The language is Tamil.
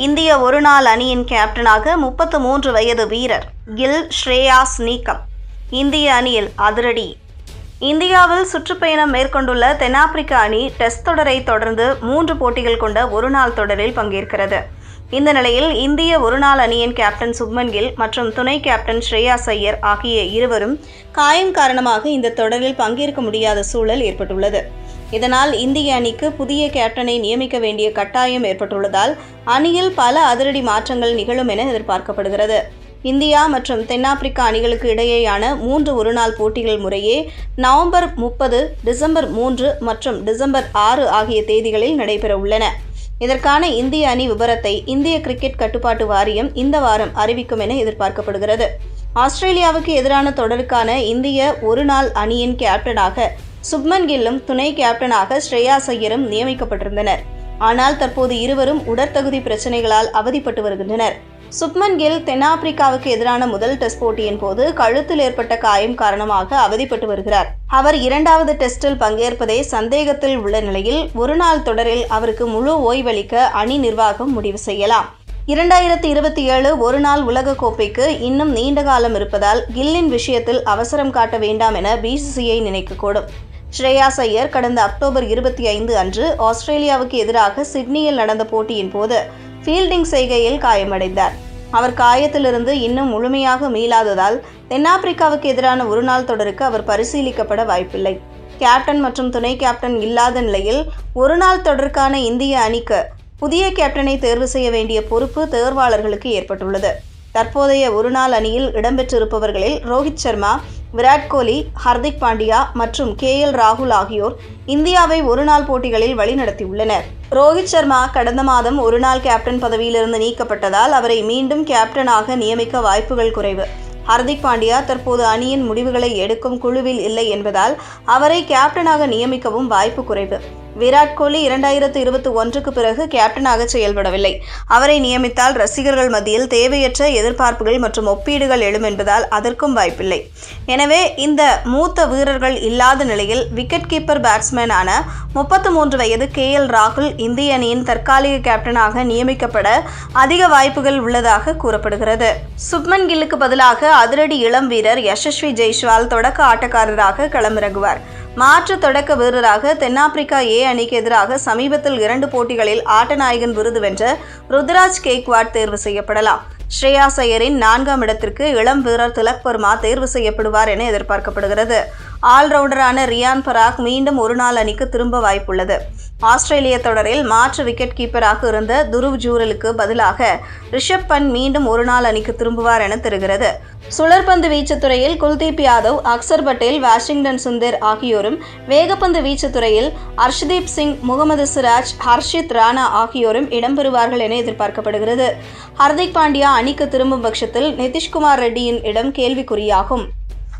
இந்திய ஒருநாள் அணியின் கேப்டனாக முப்பத்து மூன்று வயது வீரர் கில் ஸ்ரேயாஸ் நீக்கம். இந்திய அணியில் அதிரடி. இந்தியாவில் சுற்றுப்பயணம் மேற்கொண்டுள்ள தென்னாப்பிரிக்க அணி டெஸ்ட் தொடரை தொடர்ந்து மூன்று போட்டிகள் கொண்ட ஒருநாள் தொடரில் பங்கேற்கிறது. இந்த நிலையில் இந்திய ஒருநாள் அணியின் கேப்டன் சுப்மன் கில் மற்றும் துணை கேப்டன் ஸ்ரேயாஸ் ஐயர் ஆகிய இருவரும் காயம் காரணமாக இந்த தொடரில் பங்கேற்க முடியாத சூழல் ஏற்பட்டுள்ளது. இதனால் இந்திய அணிக்கு புதிய கேப்டனை நியமிக்க வேண்டிய கட்டாயம் ஏற்பட்டுள்ளதால் அணியில் பல அதிரடி மாற்றங்கள் நிகழும் என எதிர்பார்க்கப்படுகிறது. இந்தியா மற்றும் தென்னாப்பிரிக்கா அணிகளுக்கு இடையேயான மூன்று ஒருநாள் போட்டிகள் முறையே நவம்பர் முப்பது டிசம்பர் மூன்று மற்றும் டிசம்பர் ஆறு ஆகிய தேதிகளில் நடைபெற உள்ளன. இதற்கான இந்திய அணி விவரத்தை இந்திய கிரிக்கெட் கட்டுப்பாட்டு வாரியம் இந்த வாரம் அறிவிக்கும் என எதிர்பார்க்கப்படுகிறது. ஆஸ்திரேலியாவுக்கு எதிரான தொடருக்கான இந்திய ஒருநாள் அணியின் கேப்டனாக சுப்மன் கில்லும் துணை கேப்டனாக ஸ்ரேயாஸ் ஐயரும் நியமிக்கப்பட்டிருந்தனர். ஆனால் தற்போது இருவரும் உடற்தகுதி பிரச்சனைகளால் அவதிப்பட்டு வருகின்றனர். சுப்மன் கில் தென்னாப்பிரிக்காவுக்கு எதிரான முதல் டெஸ்ட் போட்டியின் போது கழுத்தில் ஏற்பட்ட காயம் காரணமாக அவதிப்பட்டு வருகிறார். அவர் இரண்டாவது டெஸ்டில் பங்கேற்பதே சந்தேகத்தில் உள்ள நிலையில் ஒருநாள் தொடரில் அவருக்கு முழு ஓய்வளிக்க அணி நிர்வாகம் முடிவு செய்யலாம். இரண்டாயிரத்தி இருபத்தி ஏழு ஒருநாள் உலக கோப்பைக்கு இன்னும் நீண்ட காலம் இருப்பதால் கில்லின் விஷயத்தில் அவசரம் காட்ட வேண்டாம் என பிசிசிஐ நினைக்கக்கூடும். ஸ்ரேயாஸ் ஐயர் கடந்த அக்டோபர் இருபத்தி ஐந்து அன்று ஆஸ்திரேலியாவுக்கு எதிராக சிட்னியில் நடந்த போட்டியின் போது ஃபீல்டிங் செய்கையில் காயமடைந்தார். அவர் காயத்திலிருந்து இன்னும் முழுமையாக மீளாததால் தென்னாப்பிரிக்காவுக்கு எதிரான ஒருநாள் தொடருக்கு அவர் பரிசீலிக்கப்பட வாய்ப்பில்லை. கேப்டன் மற்றும் துணை கேப்டன் இல்லாத நிலையில் ஒருநாள் தொடருக்கான இந்திய அணிக்கு புதிய கேப்டனை தேர்வு செய்ய வேண்டிய பொறுப்பு தேர்வாளர்களுக்கு ஏற்பட்டுள்ளது. தற்போதைய ஒருநாள் அணியில் இடம்பெற்றிருப்பவர்களில் ரோஹித் சர்மா விராட் கோலி ஹர்திக் பாண்டியா மற்றும் கே எல் ராகுல் ஆகியோர் இந்தியாவை ஒருநாள் போட்டிகளில் வழிநடத்தியுள்ளனர். ரோஹித் சர்மா கடந்த மாதம் ஒருநாள் கேப்டன் பதவியிலிருந்து நீக்கப்பட்டதால் அவரை மீண்டும் கேப்டனாக நியமிக்க வாய்ப்புகள் குறைவு. ஹர்திக் பாண்டியா தற்போது அணியின் முடிவுகளை எடுக்கும் குழுவில் இல்லை என்பதால் அவரை கேப்டனாக நியமிக்கவும் வாய்ப்பு குறைவு. விராட் கோலி இரண்டாயிரத்து இருபத்தி ஒன்றுக்கு பிறகு கேப்டனாக செயல்படவில்லை. அவரை நியமித்தால் ரசிகர்கள் மத்தியில் தேவையற்ற எதிர்பார்ப்புகள் மற்றும் ஒப்பீடுகள் எழும் என்பதால் அதற்கும் வாய்ப்பில்லை. எனவே இந்த மூத்த வீரர்கள் இல்லாத நிலையில் விக்கெட் கீப்பர் பேட்ஸ்மேனான முப்பத்து மூன்று வயது கே எல் ராகுல் இந்திய அணியின் தற்காலிக கேப்டனாக நியமிக்கப்பட அதிக வாய்ப்புகள் உள்ளதாக கூறப்படுகிறது. சுப்மன் கில்லுக்கு பதிலாக அதிரடி இளம் வீரர் யசஸ்வி ஜெய்ஸ்வால் தொடக்க ஆட்டக்காரராக களமிறங்குவார். மாற்று தொடக்க வீரராக தென்னாப்பிரிக்கா ஏ அணிக்கு எதிராக சமீபத்தில் இரண்டு போட்டிகளில் ஆட்டநாயகன் விருது வென்ற ருத்ராஜ் கேக்வாட் தேர்வு செய்யப்படலாம். ஸ்ரேயா சையரின் நான்காம் இடத்திற்கு இளம் வீரர் திலக் வர்மா தேர்வு செய்யப்படுவார் என எதிர்பார்க்கப்படுகிறது. ஆல்ரவுண்டரான ரியான் பராக் மீண்டும் ஒருநாள் அணிக்கு திரும்ப வாய்ப்புள்ளது. ஆஸ்திரேலிய தொடரில் மாற்று விக்கெட் கீப்பராக இருந்த துருவ் ஜூரலுக்கு பதிலாக ரிஷப் பண்ட் மீண்டும் ஒருநாள் அணிக்கு திரும்புவார் என தெரிகிறது. சுழற்பந்து வீச்சுத் துறையில் குல்தீப் யாதவ் அக்சர் பட்டேல் வாஷிங்டன் சுந்தர் ஆகியோரும் வேகப்பந்து வீச்சுத் துறையில் ஹர்ஷ்தீப் சிங் முகமது சிராஜ் ஹர்ஷித் ராணா ஆகியோரும் இடம்பெறுவார்கள் என எதிர்பார்க்கப்படுகிறது. ஹர்திக் பாண்டியா அணிக்கு திரும்பும் பட்சத்தில் நிதிஷ்குமார் ரெட்டியின் இடம் கேள்விக்குறியாகும்.